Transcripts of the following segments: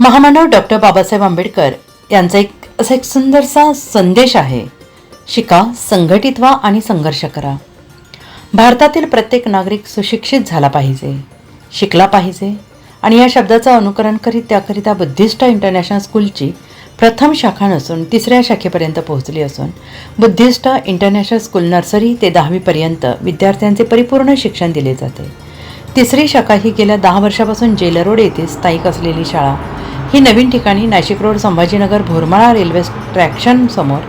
महामानव डॉक्टर बाबासाहेब आंबेडकर यांचा एक असा एक सुंदरसा संदेश आहे. शिका संघटित व्हा आणि संघर्ष करा. भारतातील प्रत्येक नागरिक सुशिक्षित झाला पाहिजे शिकला पाहिजे आणि या शब्दाचं अनुकरण करीत त्याकरिता बुद्धिस्ट इंटरनॅशनल स्कूलची प्रथम शाखा नसून तिसऱ्या शाखेपर्यंत पोहोचली असून बुद्धिस्ट इंटरनॅशनल स्कूल नर्सरी ते दहावीपर्यंत विद्यार्थ्यांचे परिपूर्ण शिक्षण दिले जाते. तिसरी शाखा ही गेल्या दहा वर्षापासून जेल रोड येथे स्थायिक असलेली शाळा. ही नवीन ठिकाणी Nashik road Sambhajinagar Bhormala railway traction समोर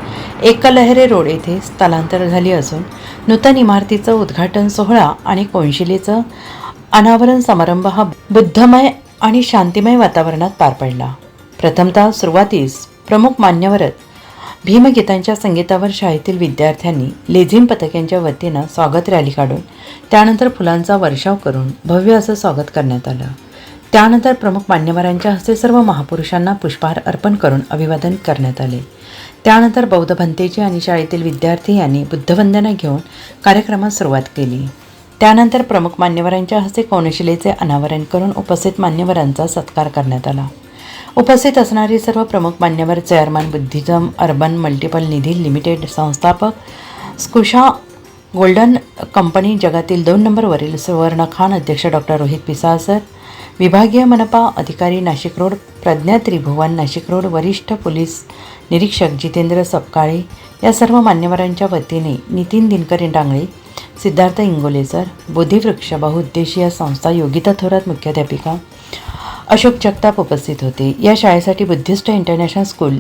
एकलहरे रोड येथे स्थलांतर झाली असून नूतन इमारतीचं उद्घाटन सोहळा आणि कोनशिलेचं अनावरण समारंभ हा बुद्धमय आणि शांतिमय वातावरणात पार पडला. प्रथमतः सुरुवातीस प्रमुख मान्यवरच भीमगीतांच्या संगीतावर शाळेतील विद्यार्थ्यांनी लेझिम पथकांच्या वतीनं स्वागत रॅली काढून त्यानंतर फुलांचा वर्षाव करून भव्य असं स्वागत करण्यात आलं. त्यानंतर प्रमुख मान्यवरांच्या हस्ते सर्व महापुरुषांना पुष्पहार अर्पण करून अभिवादन करण्यात आले. त्यानंतर बौद्ध भंतेजी आणि शाळेतील विद्यार्थी यांनी बुद्धवंदना घेऊन कार्यक्रमास सुरुवात केली. त्यानंतर प्रमुख मान्यवरांच्या हस्ते कोनशिलेचे अनावरण करून उपस्थित मान्यवरांचा सत्कार करण्यात आला. उपस्थित असणारे सर्व प्रमुख मान्यवर chairman Buddhism urban multiple Nidhi limited संस्थापक स्कुशा गोल्डन कंपनी जगातील दोन नंबरवरील सुवर्ण खान अध्यक्ष डॉक्टर रोहित पिसाळसर विभागीय मनपा अधिकारी नाशिक रोड प्रज्ञा त्रिभुवन नाशिक रोड वरिष्ठ पोलीस निरीक्षक जितेंद्र सपकाळे या सर्व मान्यवरांच्या वतीने नितीन दिनकर डांगळे सिद्धार्थ इंगोलेसर बोधिवृक्ष बहुउद्देशीय संस्था योगिता थोरात मुख्याध्यापिका अशोक जगताप उपस्थित होते. या शाळेसाठी बुद्धिस्ट इंटरनॅशनल स्कूल.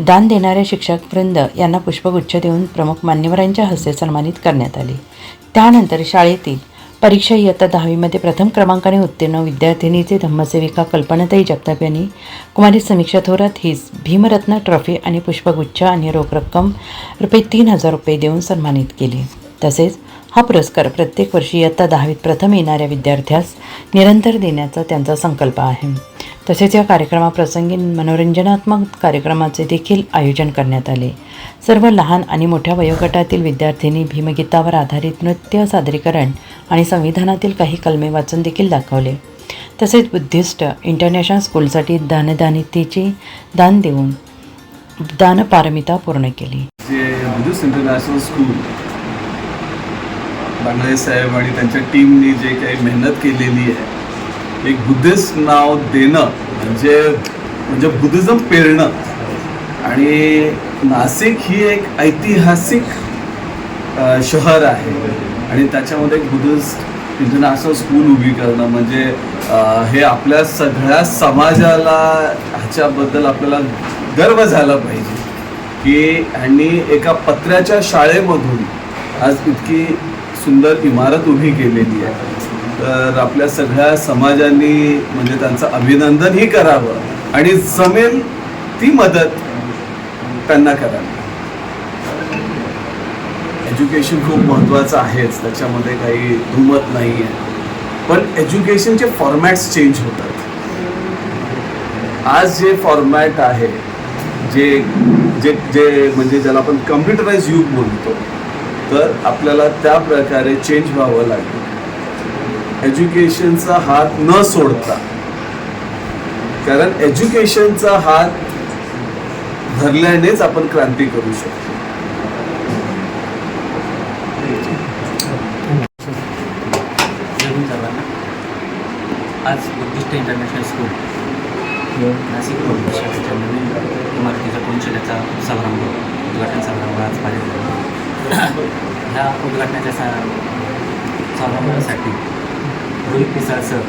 दान देणाऱ्या शिक्षक वृंद यांना पुष्पगुच्छ देऊन प्रमुख मान्यवरांच्या हस्ते सन्मानित करण्यात आले. त्यानंतर शाळेतील परीक्षा इयत्ता दहावीमध्ये प्रथम क्रमांकाने उत्तीर्ण विद्यार्थिनीचे धम्मसेविका कल्पनाताई जगताप यांनी कुमारी समीक्षा थोरात हीच भीमरत्न ट्रॉफी आणि पुष्पगुच्छ आणि रोख रक्कम रुपये तीन हजार रुपये देऊन सन्मानित केले. तसेच हा पुरस्कार प्रत्येक वर्षी इयत्ता दहावीत प्रथम येणाऱ्या विद्यार्थ्यास निरंतर देण्याचा त्यांचा संकल्प आहे. तसेच या कार्यक्रमाप्रसंगी मनोरंजनात्मक कार्यक्रमाचे देखील आयोजन करण्यात आले. सर्व लहान आणि मोठ्या वयोगटातील विद्यार्थ्यांनी भीमगीतावर आधारित नृत्य सादरीकरण आणि संविधानातील काही कलमे वाचन देखील दाखवले. तसेच बुद्धिस्ट इंटरनॅशनल स्कूलसाठी दानदानितेची दान देऊन दानपारमिता पूर्ण केली. इंटरनॅशनल स्कूल बांगडे साहेब आणि त्यांच्या टीमनी जे काही मेहनत केलेली आहे एक बुद्धिस्ट नाव देणं म्हणजे म्हणजे बुद्धिझम पेरणं. आणि नाशिक ही एक ऐतिहासिक शहर आहे. आणि त्याच्यामध्ये एक बुद्धिस्ट इंटरनॅशनल स्कूल उभी करणं म्हणजे हे आपल्या सगळ्या समाजाला ह्याच्याबद्दल आपल्याला गर्व झाला पाहिजे. की ह्यांनी एका पत्र्याच्या शाळेमधून आज इतकी सुंदर इमारत उभी केलेली आहे. तर आपल्या सगळ्या समाजांनी म्हणजे त्यांचं अभिनंदनही करावं आणि जमेल ती मदत त्यांना करावी. एज्युकेशन खूप महत्त्वाचं आहेच त्याच्यामध्ये काही दुमत नाही आहे पण एज्युकेशनचे फॉर्मॅट्स चेंज होतात. आज जे फॉर्मॅट आहे जे जे जे म्हणजे ज्याला आपण कम्प्युटराइज युग बोलतो तर आपल्याला त्या प्रकारे चेंज व्हावं लागेल. एज्युकेशनचा हात न सोडता. कारण एज्युकेशनचा हात धरल्यानेच आपण क्रांती करू शकतो. आज Buddhist international school. Nashik road शाळेच्या नवीन इमारतीच्या कोनशिल्याचा समारंभ उद्घाटन समारंभ आज पाहिजे ह्या उद्घाटनाच्या सा समारंभासाठी रोहित पिसाळ सर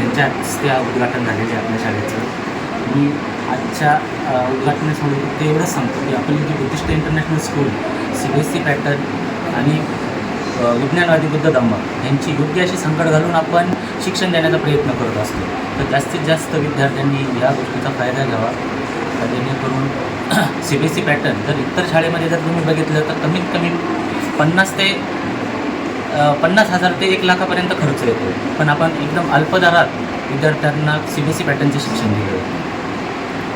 यांच्या हस्ते हा उद्घाटन झालेले आपल्या शाळेचं. मी आजच्या अ, उद्घाटनासमोर फक्त एवढंच सांगतो की आपली जी Buddhist international school C B S C pattern आणि विज्ञानवादी बुद्ध धम्म यांची योग्य अशी संकट घालून आपण शिक्षण देण्याचा प्रयत्न करत असतो. तर जास्तीत जास्त विद्यार्थ्यांनी या गोष्टीचा फायदा घ्यावा. जेणेकरून C B S C pattern जर इतर शाळेमध्ये जर तुम्ही बघितलं तर कमीत कमी पन्नास ते पन्नास हजार ते एक लाखापर्यंत खर्च येतो. पण आपण एकदम अल्प दरात विद्यार्थ्यांना सी बी एस सी पॅटर्नचे शिक्षण दिलं.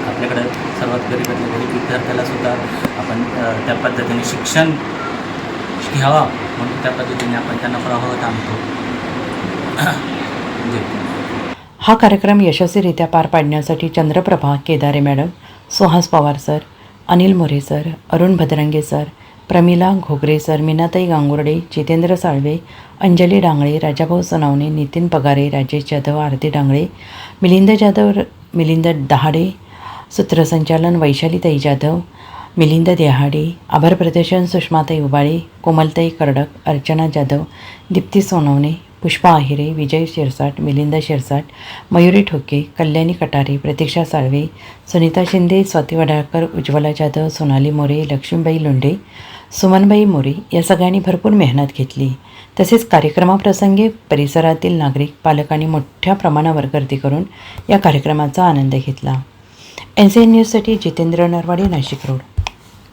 आपल्याकडं सर्वात गरीबातल्या गरीब विद्यार्थ्याला सुद्धा आपण त्या पद्धतीने शिक्षण घ्यावा म्हणून त्या पद्धतीने आपण त्यांना प्रवाहात आणतो. म्हणजे हा कार्यक्रम यशस्वीरित्या पार पाडण्यासाठी Chandraprabha Kedare madam Suhas Pawar sir Anil More sir Arun Bhadrange sir Pramila Ghogare sir Meenatai Gangurde Jitendra Salve Anjali Dangle Rajabhau Sonawane Nitin Pagare Rajesh Jadhav Aarti Dangle Milind Jadhav Milind Dahade सूत्रसंचालन वैशालीताई जाधव मिलिंद देहाडे आभार प्रदर्शन सुषमाताई उबाळे कोमलताई कर्डक अर्चना जाधव दीप्ती सोनवणे पुष्पा आहिरे विजय शिरसाट मिलिंद शिरसाट मयुरी ठोके कल्याणी कटारे प्रतीक्षा साळवे सुनीता शिंदे स्वाती वडाळकर उज्ज्वला जाधव सोनाली मोरे लक्ष्मीबाई लोंढे सुमनबाई मोरे या सगळ्यांनी भरपूर मेहनत घेतली. तसेच कार्यक्रमाप्रसंगी परिसरातील नागरिक पालकांनी मोठ्या प्रमाणावर गर्दी करून या कार्यक्रमाचा आनंद घेतला. एन सी एन न्यूजसाठी जितेंद्र नरवाडे नाशिक रोड.